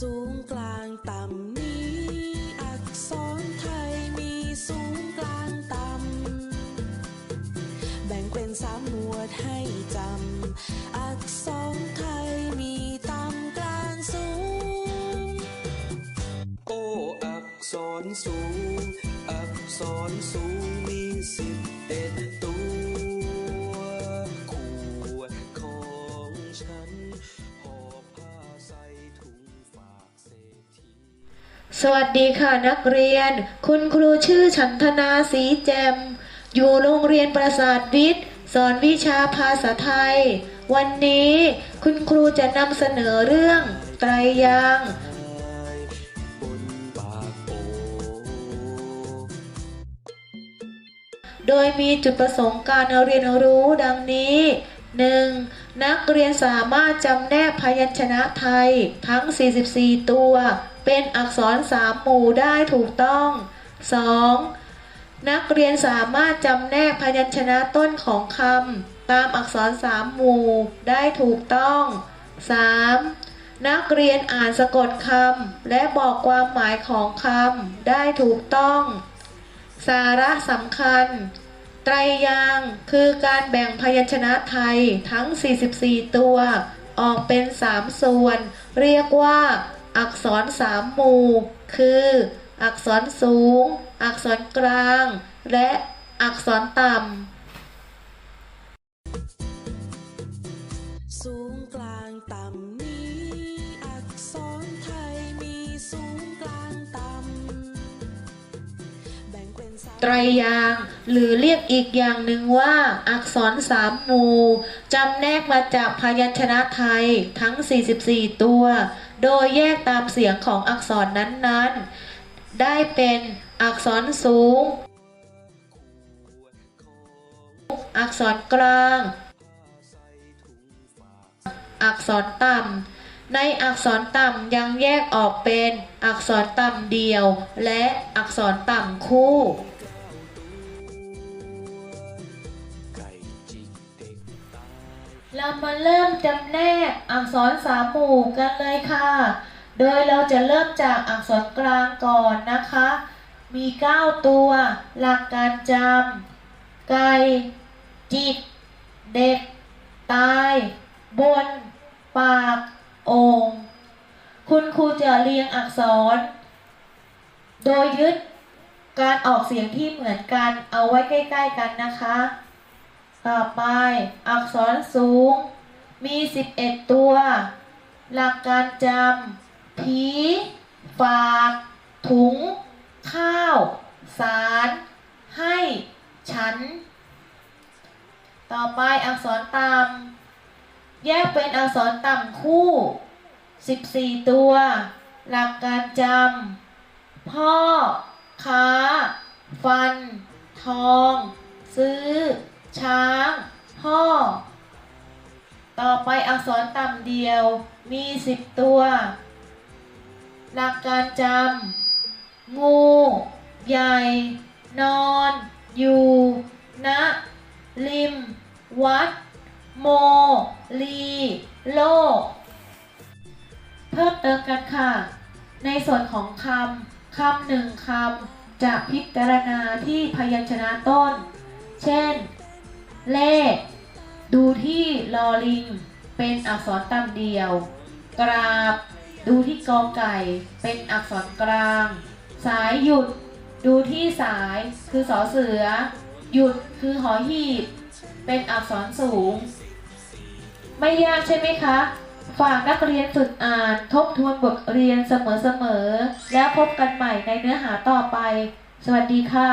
สูงกลางต่ำมีอักษรไทยมีสูงกลางต่ำแบ่งเป็นสามหมวดให้จำ อักษรไทยมีต่ำกลางสูง โออักษรสูง อักษรสูงมีสิบเอ็ดตัว สวัสดีค่ะนักเรียน คุณครูชื่อฉันธนาสีแจม อยู่โรงเรียนประสาทวิทย์ สอนวิชาภาษาไทย วันนี้คุณครูจะนำเสนอเรื่องไตรยางโดยมีจุดประสงค์การเรียนรู้ดังนี้ 1. นักเรียนสามารถจำแนกพยัญชนะไทยทั้ง 44 ตัว เป็นอักษรสามหมู่ได้ถูกต้อง 2. นักเรียนสามารถจำแนกพยัญชนะต้นของคำตามอักษรสามหมู่ได้ถูกต้อง 3. นักเรียนอ่านสะกดคำและบอกความหมายของคำได้ถูกต้อง สาระสำคัญ รยางคือการแบ่งพยัญชนะไทยทั้ง 44 ตัว ออกเป็น 3 ส่วน เรียกว่า อักษรสามหมู่ คือ อักษรสูง อักษรกลาง และอักษรต่ำสูงกลาง ไตรยาง หรือเรียกอีกอย่างหนึ่งว่า อักษรสามหมู่จำแนกมาจากพยัญชนะไทยทั้ง 44 ตัว โดยแยกตามเสียงของอักษรนั้นๆ ได้เป็นอักษรสูง อักษรกลาง อักษรต่ำ ในอักษรต่ำยังแยกออกเป็นอักษรต่ำเดียว และอักษรต่ำคู่ เรามาเริ่มจำแนกอักษรสามหมู่กันเลยค่ะ โดยเราจะเริ่มจากอักษรกลางก่อนนะคะ มี 9 ตัว หลักการจำไก่จิก เด็ก ตาย บน ปาก โองคุณครูจะเรียงอักษร โดยยึดการออกเสียงที่เหมือนกันเอาไว้ใกล้ ๆ กันนะคะ ต่อไปอักษรสูง มี 11 ตัว หลักการจำผีฝาก ถุง ข้าว สาร ให้ ฉัน ต่อไปอักษรต่ำแยกเป็นอักษรต่ำคู่ 14 ตัว หลักการจำพ่อ ค้า ฟัน ทอง ซื้อ ช้างพ่อ ต่อไปอักษรต่ำเดียว มีสิบตัว หลักการจำ งู ใหญ่ นอน อยู่ณริม วัด โม ลี โลก เพิ่มเติมกันค่ะ ในส่วนของคำ คำหนึ่งคำจะพิจารณาที่พยัญชนะต้น เช่น เลข ดูที่ลอลิง เป็นอักษรต่ำเดียว กราบ ดูที่กอไก่ เป็นอักษรกลาง สายหยุด ดูที่สายคือสอเสือ หยุดคือหอหีบ เป็นอักษรสูง ไม่ยากใช่ไหมคะฝากนักเรียนฝึกอ่านทบทวนบทเรียนเสมอๆ แล้วพบกันใหม่ในเนื้อหาต่อไป สวัสดีค่ะ